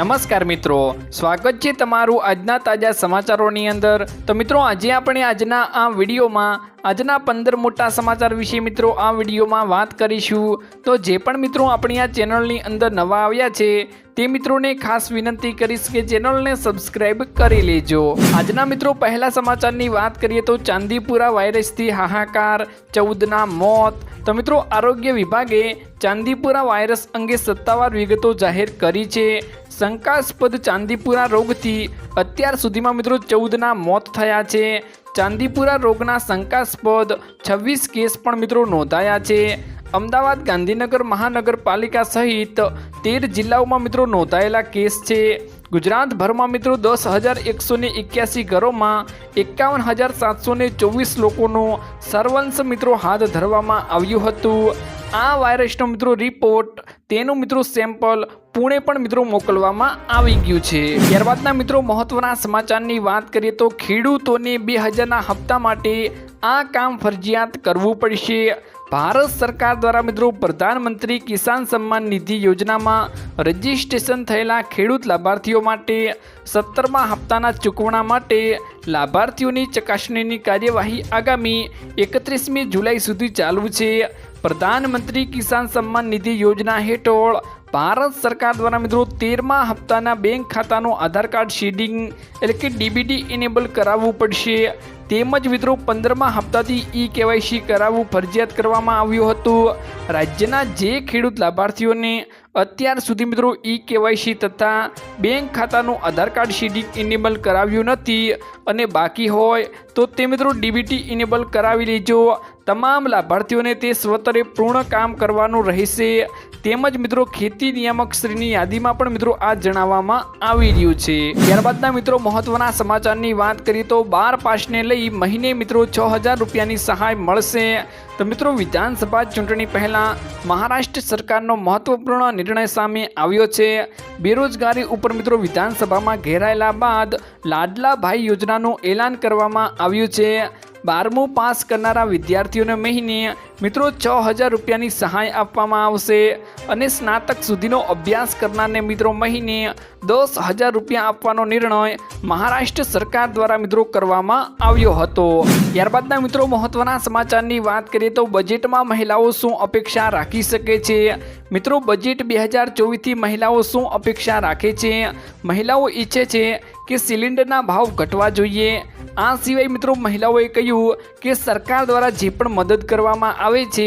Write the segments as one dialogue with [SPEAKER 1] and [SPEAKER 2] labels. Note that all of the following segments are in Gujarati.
[SPEAKER 1] નમસ્કાર મિત્રો, સ્વાગત છે તમારું આજના તાજા સમાચારોની અંદર. તો મિત્રો, આજે આપણે આજના આ વિડીયોમાં, આજના પંદર મોટા સમાચાર વિશે મિત્રો આ વિડીયોમાં વાત કરીશું. તો જે પણ મિત્રો આપણી આ ચેનલની અંદર નવા આવ્યા છે, તે મિત્રોને ખાસ વિનંતી કરીશ કે ચેનલને સબસ્ક્રાઇબ કરી લેજો. આજના મિત્રો, પહેલા સમાચારની વાત કરીએ તો ચાંદીપુરા વાયરસથી હાહાકાર, ચૌદના મોત. તો મિત્રો, આરોગ્ય વિભાગે ચાંદીપુરા વાયરસ અંગે સત્તાવાર વિગતો જાહેર કરી છે. શંકાસ્પદ ચાંદીપુરા રોગથી અત્યાર સુધીમાં મિત્રો ચૌદના મોત થયા છે. ચાંદીપુરા રોગના શંકાસ્પદ છવ્વીસ કેસ પણ મિત્રો નોંધાયા છે. અમદાવાદ ગાંધીનગર મહાનગરપાલિકા સહિત તેર જિલ્લાઓમાં મિત્રો નોંધાયેલા કેસ છે. ગુજરાતભરમાં મિત્રો દસ હજાર એકસો ને એક્યાસી ઘરોમાં એકાવન હજાર સાતસો ને ચોવીસ લોકોનું સર્વંશ મિત્રો હાથ ધરવામાં આવ્યું હતું. આ વાયરસનો મિત્રો રિપોર્ટ, તેનું મિત્રો સેમ્પલ પુણે પણ મિત્રો મોકલવામાં આવી ગયું છે. ત્યારબાદના મિત્રો મહત્વના સમાચારની વાત કરીએ તો ખેડૂતોને બે હજારના હપ્તા માટે આ કામ ફરજિયાત કરવું પડશે. ભારત સરકાર દ્વારા મિત્રો પ્રધાનમંત્રી કિસાન સન્માન નિધિ યોજનામાં રજીસ્ટ્રેશન થયેલા ખેડૂત લાભાર્થીઓ માટે સત્તરમા હપ્તાના ચૂકવણા માટે લાભાર્થીઓની ચકાસણીની કાર્યવાહી આગામી એકત્રીસમી જુલાઈ સુધી ચાલુ છે. પ્રધાનમંત્રી કિસાન સન્માન નિધિ યોજના હેઠળ ભારત સરકાર દ્વારા મિત્રો તેરમા હપ્તાના બેંક ખાતાનું આધાર કાર્ડ શેડિંગ, એટલે કે ડીબીડી ઇનેબલ કરાવવું પડશે. તેમજ મિત્રો પંદરમા હપ્તાથી ઈ કેવાયસી કરાવવું ફરજિયાત કરવામાં આવ્યું હતું. રાજ્યના જે ખેડૂત લાભાર્થીઓને અત્યાર સુધી મિત્રો ઈ કેવાયસી તથા બેંક ખાતાનું આધાર કાર્ડ સીડી ઇનેબલ કરાવ્યું નથી અને બાકી હોય તો તે મિત્રો ડીબીટી ઇનેબલ કરાવી લેજો. તમામ લાભાર્થીઓને તે સ્વતરે પૂર્ણ કામ કરવાનું રહેશે. તેમજ મિત્રો, ખેતી નિયામક શ્રીની યાદીમાં પણ મિત્રો આ જણાવવામાં આવી રહ્યું છે. ત્યારબાદના મિત્રો, મહત્વના સમાચારની વાત કરીએ તો બાર પાસને લઈ મહિને મિત્રો છ હજાર રૂપિયાની સહાય મળશે. તો મિત્રો, વિધાનસભા ચૂંટણી પહેલાં મહારાષ્ટ્ર સરકારનો મહત્વપૂર્ણ નિર્ણય સામે આવ્યો છે. બેરોજગારી ઉપર મિત્રો, વિધાનસભામાં ઘેરાયેલા બાદ લાડલાભાઈ યોજનાનું એલાન કરવામાં આવ્યું છે. બારમું પાસ કરનારા વિદ્યાર્થીઓને મહિને મિત્રો છ હજાર રૂપિયાની સહાય આપવામાં આવશે અને સ્નાતક સુધીનો અભ્યાસ કરનારને મિત્રો મહિને દસ હજાર રૂપિયા આપવાનો નિર્ણય મહારાષ્ટ્ર સરકાર દ્વારા મિત્રો કરવામાં આવ્યો હતો. ત્યારબાદના મિત્રો મહત્વના સમાચારની વાત કરીએ તો બજેટમાં મહિલાઓ શું અપેક્ષા રાખી શકે છે? મિત્રો બજેટ બે હજાર ચોવીસથી મહિલાઓ શું અપેક્ષા રાખે છે? મહિલાઓ ઈચ્છે છે કે સિલિન્ડરના ભાવ ઘટવા જોઈએ? આ સિવાય મિત્રો મહિલાઓએ કહ્યું કે સરકાર દ્વારા જે પણ મદદ કરવામાં આવે છે,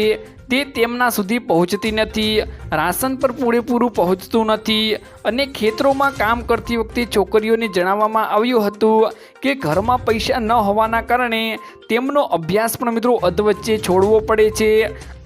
[SPEAKER 1] તે તેમના સુધી પહોંચતી નથી, રાશન પર પૂરેપૂરું પહોંચતું નથી અને ખેતરોમાં કામ કરતી વખતે છોકરીઓને જણાવવામાં આવ્યું હતું કે ઘરમાં પૈસા ન હોવાના કારણે તેમનો અભ્યાસ પણ મિત્રો અધવચ્ચે છોડવો પડે છે.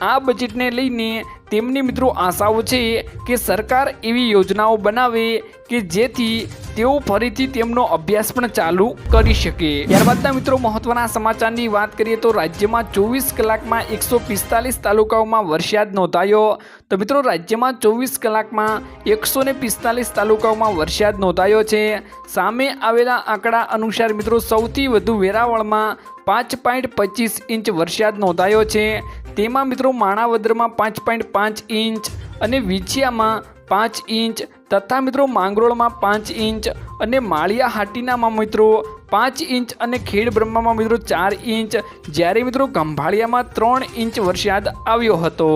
[SPEAKER 1] આ બજેટને લઈને તેમની મિત્રો આશાઓ છે કે સરકાર એવી યોજનાઓ બનાવે કે જેથી તેઓ ફરીથી તેમનો અભ્યાસ પણ ચાલુ કરી શકે. ત્યારબાદના મિત્રો, મહત્વના સમાચારની વાત કરીએ તો રાજ્યમાં ચોવીસ કલાકમાં એકસો પિસ્તાલીસ તાલુકાઓમાં વરસાદ નોંધાયો. તો મિત્રો, રાજ્યમાં ચોવીસ કલાકમાં એકસો પિસ્તાલીસ તાલુકાઓમાં વરસાદ નોંધાયો છે. સામે આવેલા આંકડા અનુસાર મિત્રો, સૌથી વધુ વેરાવળમાં પાંચ પોઈન્ટ પચીસ ઇંચ વરસાદ નોંધાયો છે. તેમાં મિત્રો, માણાવદરમાં પાંચ પોઈન્ટ પાંચ ઇંચ અને વિછિયામાં પાંચ ઇંચ. તથા મિત્રો માંગરોળમાં પાંચ ઇંચ અને માળિયા હાટીનામાં મિત્રો પાંચ ઇંચ અને ખેડ બ્રહ્મામાં મિત્રો ચાર ઇંચ. જ્યારે મિત્રો ગંભાળિયામાં ત્રણ ઇંચ વરસાદ આવ્યો હતો.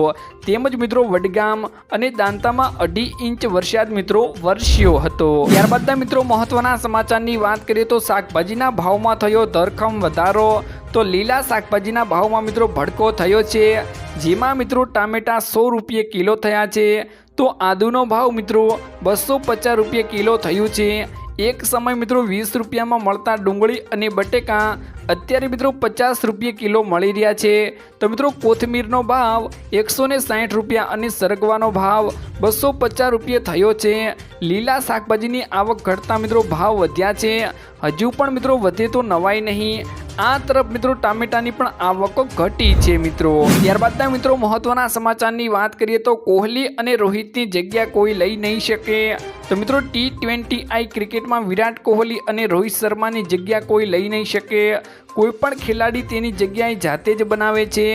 [SPEAKER 1] તેમજ મિત્રો વડગામ અને દાંતામાં અઢી ઇંચ વરસાદ મિત્રો વરસ્યો હતો. ત્યારબાદના મિત્રો મહત્વના સમાચારની વાત કરીએ તો શાકભાજીના ભાવમાં થયો ધરખમ વધારો. તો લીલા શાકભાજીના ભાવમાં મિત્રો ભડકો થયો છે. જેમાં મિત્રો ટામેટા સો રૂપિયે કિલો થયા છે. તો આદુનો ભાવ મિત્રો બસો પચાસ રૂપિયા કિલો થયું છે. એક સમય મિત્રો વીસ રૂપિયામાં મળતા ડુંગળી અને બટેકા અત્યારે મિત્રો પચાસ રૂપિયા કિલો મળી રહ્યા છે. તો મિત્રો કોથમીરનો ભાવ એકસો ને સાઠ રૂપિયા અને સરગવાનો ભાવ બસો પચાસ રૂપિયા થયો છે. લીલા શાકભાજીની આવક ઘટતા મિત્રો ભાવ વધ્યા છે. હજુ પણ મિત્રો વધે તો નવાય નહીં. આ તરફ મિત્રો ટામેટાની પણ આવકો ઘટી છે મિત્રો. ત્યારબાદના મિત્રો મહત્વના સમાચારની વાત કરીએ તો કોહલી અને રોહિતની જગ્યા કોઈ લઈ નહીં શકે. તો મિત્રો ટી ટ્વેન્ટી આઈ ક્રિકેટમાં વિરાટ કોહલી અને રોહિત શર્માની જગ્યા કોઈ લઈ નહીં શકે. કોઈ પણ ખેલાડી તેની જગ્યાએ જાતે જ બનાવે છે.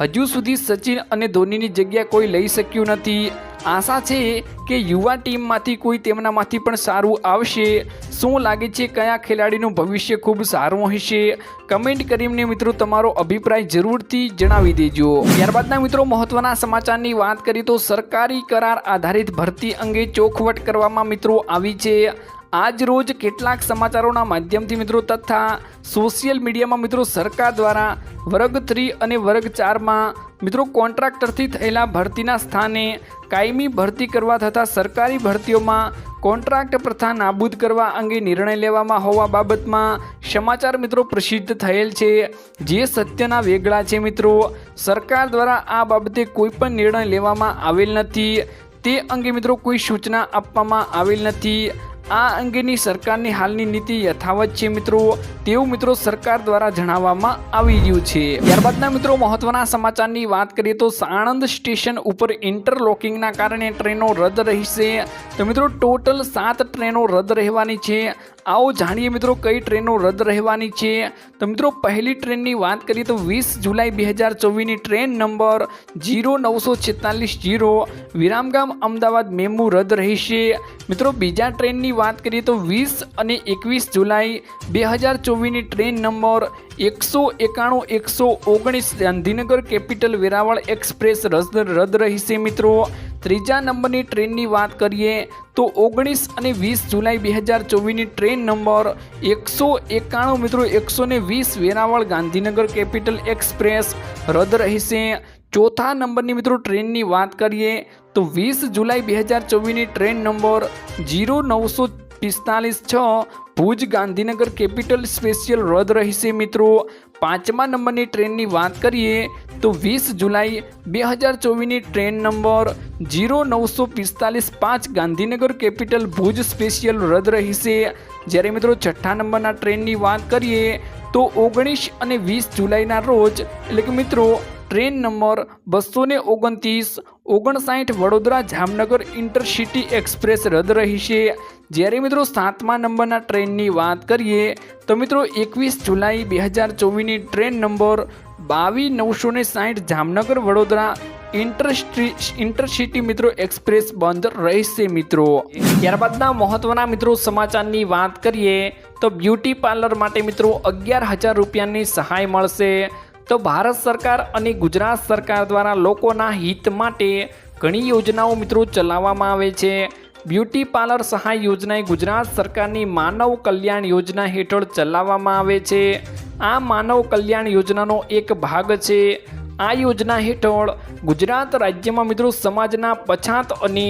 [SPEAKER 1] હજુ સુધી સચિન અને ધોનીની જગ્યા કોઈ લઈ શક્યું નથી. આશા છે કે યુવા ટીમમાંથી કોઈ તેમનામાંથી પણ સારું આવશે. શું લાગે છે કયા ખેલાડીનું ભવિષ્ય ખૂબ સારું હશે? કમેન્ટ કરીને મિત્રો તમારો અભિપ્રાય જરૂરથી જણાવી દેજો. ત્યારબાદના મિત્રો મહત્વના સમાચારની વાત કરીએ તો સરકારી કરાર આધારિત ભરતી અંગે ચોખવટ કરવામાં મિત્રો આવી છે. આજ રોજ કેટલાક સમાચારોના માધ્યમથી મિત્રો તથા સોશિયલ મીડિયામાં મિત્રો સરકાર દ્વારા વર્ગ થ્રી અને વર્ગ ચારમાં મિત્રો કોન્ટ્રાક્ટરથી થયેલા ભરતીના સ્થાને કાયમી ભરતી કરવા થતાં સરકારી ભરતીઓમાં કોન્ટ્રાક્ટ પ્રથા નાબૂદ કરવા અંગે નિર્ણય લેવામાં હોવા બાબતમાં સમાચાર મિત્રો પ્રસિદ્ધ થયેલ છે. જે સત્યના વેગળા છે મિત્રો. સરકાર દ્વારા આ બાબતે કોઈ પણ નિર્ણય લેવામાં આવેલ નથી. તે અંગે મિત્રો કોઈ સૂચના આપવામાં આવેલ નથી. આ અંગેની સરકારની હાલની નીતિ યથાવત છે મિત્રો. તેવું મિત્રો સરકાર દ્વારા જણાવવામાં આવી રહ્યું છે. ત્યારબાદના મિત્રો મહત્વના સમાચારની વાત કરીએ તો સાણંદ સ્ટેશન ઉપર ઇન્ટરલોકિંગના કારણે ટ્રેનો રદ રહેશે. તો મિત્રો ટોટલ સાત ટ્રેનો રદ રહેવાની છે. આવો જાણીએ મિત્રો કઈ ટ્રેનો રદ રહેવાની છે? તો મિત્રો પહેલી ટ્રેનની વાત કરીએ તો વીસ જુલાઈ બે હજાર ચોવીસની ટ્રેન નંબર જીરો નવસો છેતાલીસ જીરો. વિરામગામ અમદાવાદ મેમુ રદ રહેશે. મિત્રો બીજા ટ્રેનની વાત કરીએ તો વીસ અને એકવીસ જુલાઈ બે હજાર ચોવીસની ટ્રેન નંબર એકસો એકાણું, એકસો ઓગણીસ ગાંધીનગર કેપિટલ વેરાવળ એક્સપ્રેસ રદ રહેશે મિત્રો. ત્રીજા નંબરની ટ્રેનની વાત કરીએ તો ઓગણીસ અને વીસ જુલાઈ બે હજાર ચોવીસની ટ્રેન નંબર એકસો એકાણું મિત્રો, એકસો ને વીસ વેરાવળ ગાંધીનગર કેપિટલ એક્સપ્રેસ રદ રહેશે. ચોથા નંબરની મિત્રો ટ્રેનની વાત કરીએ તો વીસ જુલાઈ બે હજાર ચોવીસની ટ્રેન નંબર જીરો નવસો પિસ્તાલીસ છ ભુજ ગાંધીનગર કેપિટલ સ્પેશિયલ રદ રહેશે મિત્રો. પાંચમા નંબરની ટ્રેનની વાત કરીએ તો વીસ જુલાઈ બે હજાર ચોવીસની ટ્રેન નંબર જીરો નવસો પિસ્તાલીસ પાંચ ગાંધીનગર કેપિટલ ભુજ સ્પેશિયલ રદ રહેશે. જ્યારે મિત્રો છઠ્ઠા નંબરના ટ્રેનની વાત કરીએ તો ઓગણીસ અને વીસ જુલાઈના રોજ એટલે કે મિત્રો ટ્રેન નંબર બસો ને ઓગણત્રીસ, ઓગણસાઠ વડોદરા જામનગર ઇન્ટરસિટી એક્સપ્રેસ રદ રહી છે જ્યારે મિત્રો સાતમા નંબરના ટ્રેનની વાત કરીએ, તો મિત્રો એકવીસ જુલાઈ બે હજાર ચોવીસની ટ્રેન નંબર બાવીસ નવસો ને સાઠ જામનગર વડોદરા ઇન્ટરસ્ટ્રી ઇન્ટરસિટી મિત્રો એક્સપ્રેસ બંધ રહેશે મિત્રો. ત્યારબાદના મહત્વના મિત્રો સમાચારની વાત કરીએ, તો બ્યુટી પાર્લર માટે મિત્રો અગિયાર હજાર રૂપિયાની સહાય મળશે. તો ભારત સરકાર અને ગુજરાત સરકાર દ્વારા લોકોના હિત માટે ઘણી યોજનાઓ મિત્રો ચલાવવામાં આવે છે. બ્યુટી પાર્લર સહાય યોજના એ ગુજરાત સરકારની માનવ કલ્યાણ યોજના હેઠળ ચલાવવામાં આવે છે. આ માનવ કલ્યાણ યોજનાનો એક ભાગ છે. આ યોજના હેઠળ ગુજરાત રાજ્યમાં મિત્રો સમાજના પછાત અને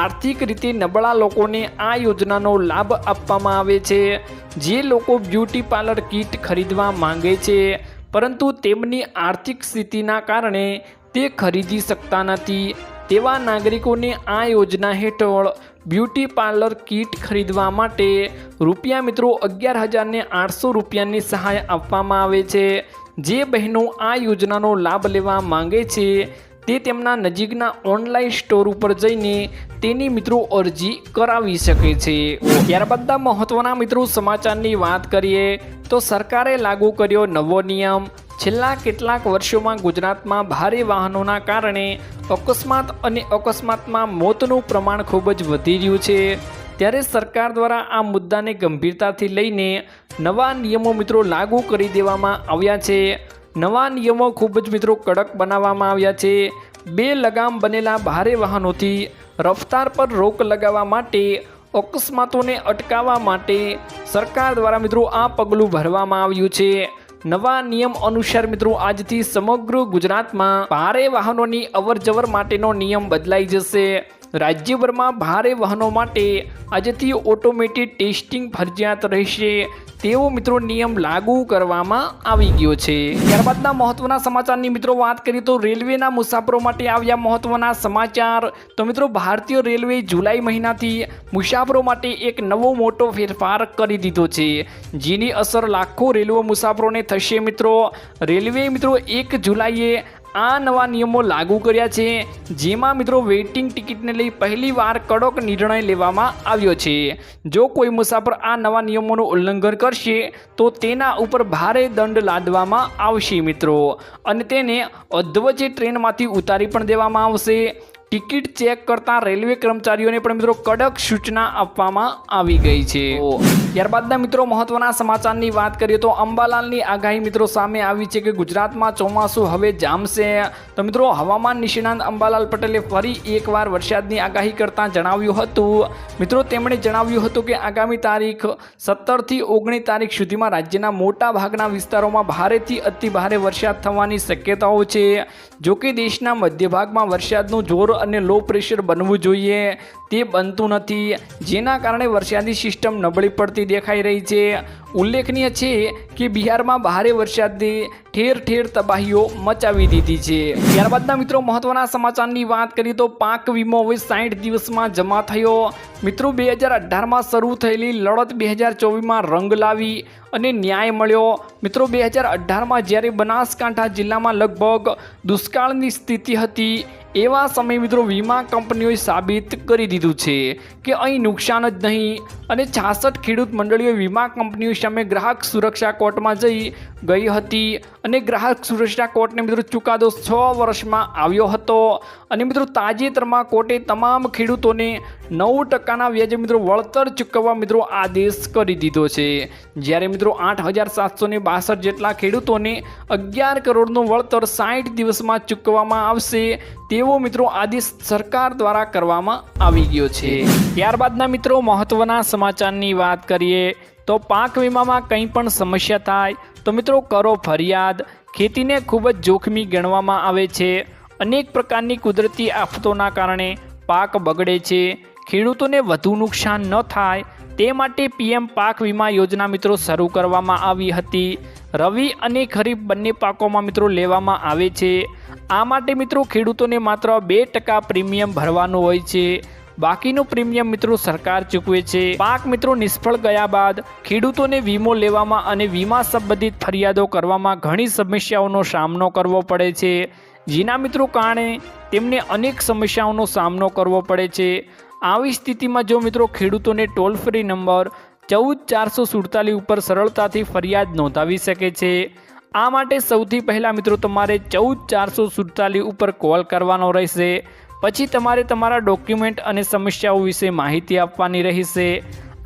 [SPEAKER 1] આર્થિક રીતે નબળા લોકોને આ યોજનાનો લાભ આપવામાં આવે છે. જે લોકો બ્યુટી પાર્લર કીટ ખરીદવા માંગે છે પરંતુ તેમની આર્થિક સ્થિતિના કારણે તે ખરીદી શકતા નથી. તેવા નાગરિકોને આ યોજના હેઠળ બ્યુટી પાર્લર કીટ ખરીદવા માટે રૂપિયા મિત્રો અગિયાર હજારને આઠસો રૂપિયાની સહાય આપવામાં આવે છે. જે બહેનો આ યોજનાનો લાભ લેવા માંગે છે તે તેમના નજીકના ઓનલાઈન સ્ટોર ઉપર જઈને તેની મિત્રો અરજી કરાવી શકે છે. ત્યારબાદ મહત્વના મિત્રો સમાચારની વાત કરીએ તો સરકારે લાગુ કર્યો નવો નિયમ. છેલ્લા કેટલાક વર્ષોમાં ગુજરાતમાં ભારે વાહનોના કારણે અકસ્માત અને અકસ્માતમાં મોતનું પ્રમાણ ખૂબ જ વધી રહ્યું છે. ત્યારે સરકાર દ્વારા આ મુદ્દાને ગંભીરતાથી લઈને નવા નિયમો મિત્રો લાગુ કરી દેવામાં આવ્યા છે. નવા નિયમો ખૂબ જ મિત્રો કડક બનાવવામાં આવ્યા છે. બે લગામ બનેલા ભારે વાહનોથી રફતાર પર રોક લગાવવા માટે, અકસ્માતોને અટકાવવા માટે સરકાર દ્વારા મિત્રો આ પગલું ભરવામાં આવ્યું છે. નવા નિયમ અનુસાર મિત્રો આજથી સમગ્ર ગુજરાતમાં ભારે વાહનોની અવરજવર માટેનો નિયમ બદલાઈ જશે. રાજ્યભરમાં ભારે વાહનો માટે આજથી ઓટોમેટિક ટેસ્ટિંગ ફરજિયાત રહેશે. તેવો મિત્રો નિયમ લાગુ કરવામાં આવી ગયો છે. ત્યારબાદના મહત્વના સમાચારની મિત્રો વાત કરીએ તો રેલવેના મુસાફરો માટે આવ્યા મહત્વના સમાચાર. તો મિત્રો ભારતીય રેલવે જુલાઈ મહિનાથી મુસાફરો માટે એક નવો મોટો ફેરફાર કરી દીધો છે. જેની અસર લાખો રેલવે મુસાફરોને થશે મિત્રો. રેલવે મિત્રો એક જુલાઈએ આ નવા નિયમો લાગુ કર્યા છે, જેમાં મિત્રો વેઇટિંગ ટિકિટને લઈ પહેલીવાર કડક નિર્ણય લેવામાં આવ્યો છે. જો કોઈ મુસાફર આ નવા નિયમોનું ઉલ્લંઘન કરશે, તો તેના ઉપર ભારે દંડ લાદવામાં આવશે મિત્રો. અને તેને અધવચ્ચે ટ્રેનમાંથી ઉતારી પણ દેવામાં આવશે. ટિકિટ ચેક કરતા રેલવે કર્મચારીઓને પણ મિત્રો કડક સૂચના આપવામાં આવી ગઈ છે. ત્યારબાદના મિત્રો મહત્વના સમાચારની વાત કરીએ તો અંબાલાલની આગાહી મિત્રો સામે આવી છે કે ગુજરાતમાં ચોમાસું હવે જામશે. તો મિત્રો હવામાન નિષ્ણાંત અંબાલાલ પટેલે ફરી એકવાર વરસાદની આગાહી કરતાં જણાવ્યું હતું. મિત્રો તેમણે જણાવ્યું હતું કે આગામી તારીખ સત્તરથી ઓગણીસ તારીખ સુધીમાં રાજ્યના મોટા ભાગના વિસ્તારોમાં ભારેથી અતિ ભારે વરસાદ થવાની શક્યતાઓ છે. જોકે દેશના મધ્ય ભાગમાં વરસાદનું જોર અને લો પ્રેશર બનવું જોઈએ. તે બનતું નથી. જેના કારણે વરસાદી સિસ્ટમ નબળી પડતી દેખાઈ રહી છે. ઉલ્લેખનીય છે કે બિહારમાં ભારે વરસાદે ઠેર ઠેર તબાહીઓ મચાવી દીધી છે. ત્યારબાદના મિત્રો મહત્વના સમાચારની વાત કરીએ તો પાક વીમો હવે સાઠ દિવસમાં જમા થયો. મિત્રો, બે હજાર અઢારમાં શરૂ થયેલી લડત બે હજાર ચોવીસમાં રંગ લાવી અને ન્યાય મળ્યો. મિત્રો, બે હજાર અઢારમાં જ્યારે બનાસકાંઠા જિલ્લામાં લગભગ દુષ્કાળની સ્થિતિ હતી એવા સમયે મિત્રો વીમા કંપનીઓએ સાબિત કરી દીધું છે કે અહીં નુકસાન જ નહીં અને છાસઠ ખેડૂત મંડળીઓએ વીમા કંપનીઓ સામે ગ્રાહક સુરક્ષા કોર્ટમાં જઈ ગઈ હતી અને ગ્રાહક સુરક્ષા કોર્ટને મિત્રો ચુકાદો છ વર્ષમાં આવ્યો હતો. અને મિત્રો તાજેતરમાં કોર્ટે તમામ ખેડૂતોને નવ ટકાના વ્યાજે મિત્રો વળતર ચૂકવવા મિત્રો આદેશ કરી દીધો છે. જ્યારે મિત્રો આઠ હજાર સાતસો ને બાસઠ જેટલા ખેડૂતોને અગિયાર કરોડનું વળતર સાઠ દિવસમાં ચૂકવવામાં આવશે, તેવો મિત્રો આદેશ સરકાર દ્વારા કરવામાં આવી ગયો છે. ત્યારબાદના મિત્રો મહત્વના સમાચારની વાત કરીએ, તો પાક વીમામાં કંઈ પણ સમસ્યા થાય, તો મિત્રો કરો ફરિયાદ. ખેતીને ખૂબ જ જોખમી ગણવામાં આવે છે. અનેક પ્રકારની કુદરતી આફતોના કારણે પાક બગડે છે. ખેડૂતોને વધુ નુકસાન ન થાય તે માટે પીએમ પાક વીમા યોજના મિત્રો શરૂ કરવામાં આવી હતી. રવિ અને ખરીફ બંને પાકોમાં મિત્રો લેવામાં આવે છે. આ માટે મિત્રો ખેડૂતોને માત્ર બે ટકા પ્રીમિયમ ભરવાનું હોય છે. બાકીનું પ્રીમિયમ મિત્રો સરકાર ચૂકવે છે. પાક મિત્રો નિષ્ફળ ગયા બાદ ખેડૂતોને વીમો લેવામાં અને વીમા સંબંધિત ફરિયાદો કરવામાં ઘણી સમસ્યાઓનો સામનો કરવો પડે છે. જેના મિત્રો કારણે તેમને અનેક સમસ્યાઓનો સામનો કરવો પડે છે. આવી સ્થિતિમાં જો મિત્રો ખેડૂતોને ટોલ ફ્રી નંબર ચૌદ ચારસો સુડતાલીસ ઉપર સરળતાથી ફરિયાદ નોંધાવી શકે છે. આ માટે સૌથી પહેલાં મિત્રો તમારે ચૌદ ચારસો સુડતાલીસ ઉપર કોલ કરવાનો રહેશે. પછી તમારે તમારા ડોક્યુમેન્ટ અને સમસ્યાઓ વિશે માહિતી આપવાની રહેશે.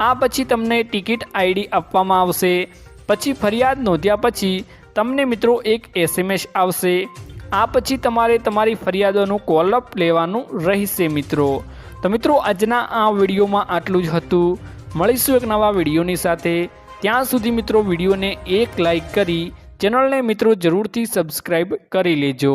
[SPEAKER 1] આ પછી તમને ટિકિટ આઈડી આપવામાં આવશે. પછી ફરિયાદ નોંધ્યા પછી તમને મિત્રો એક એસએમએસ આવશે. આ પછી તમારે તમારી ફરિયાદોનું કોલઅપ લેવાનું રહેશે મિત્રો. તો મિત્રો, આજના આ વિડીયોમાં આટલું જ હતું. મળીશું એક નવા વિડીયોની સાથે. ત્યાં સુધી મિત્રો, વિડીયોને એક લાઈક કરી ચેનલને મિત્રો જરૂરથી સબસ્ક્રાઈબ કરી લેજો.